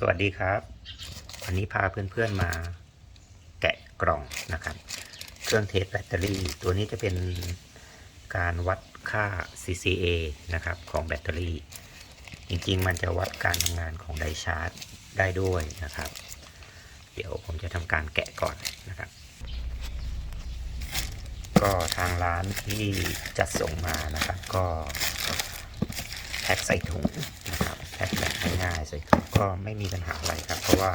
สวัสดีครับ วันนี้พาเพื่อนๆมาแกะกล่องนะครับ เครื่องเทสแบตเตอรี่ ตัวนี้จะเป็นการวัดค่า CCA นะครับของแบตเตอรี่ จริงๆ มันจะวัดการทำงานของไดชาร์จได้ด้วยนะครับ เดี๋ยวผมจะทำการแกะก่อนนะครับ ก็ทางร้านที่จัดส่งมานะครับ ก็แพ็คใส่ถุง ง่ายๆใส่ถุงก็ไม่มีปัญหาอะไรครับ เพราะว่า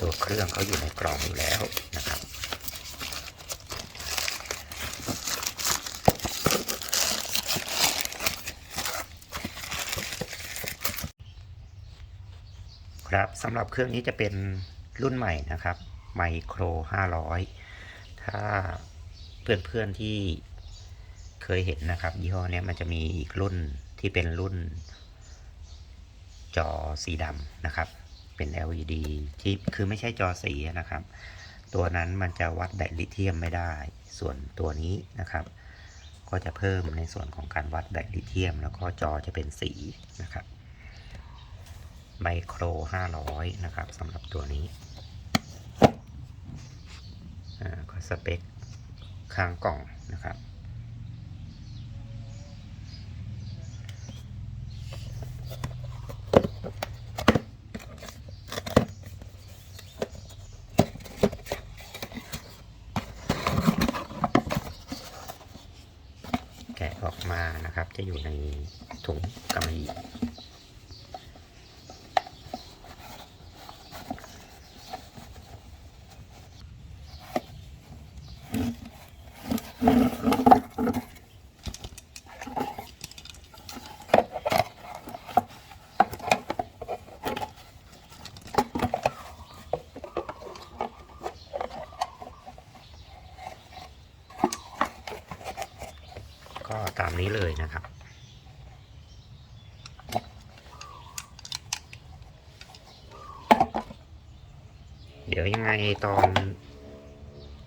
ตัวเครื่องเขาอยู่ในกล่องอยู่แล้วนะครับครับสำหรับเครื่องนี้จะเป็นรุ่นใหม่นะครับไมโคร 500 ถ้าเพื่อนๆที่เคยเห็นนะครับ ยี่ห้อนี้มันจะมีอีกรุ่นที่เป็นรุ่น จอสีดำนะครับ เป็น LED ที่คือไม่ใช่จอสีนะครับ ตัวนั้นมันจะวัดแบตลิเธียมไม่ได้ ส่วนตัวนี้นะครับ ก็จะเพิ่มในส่วนของการวัดแบตลิเธียม แล้วก็จอจะเป็นสีนะครับไมโคร 500 นะครับสำหรับตัวนี้อ่าก็สเปคข้างกล่องนะครับ ออกมานะครับ จะอยู่ในถุงกำมะหยี่ ก็ตามนี้เลยนะครับ เดี๋ยวยังไงตอน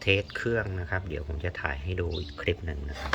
เทสเครื่องนะครับ เดี๋ยวผมจะถ่ายให้ดูอีกคลิปหนึ่งนะครับ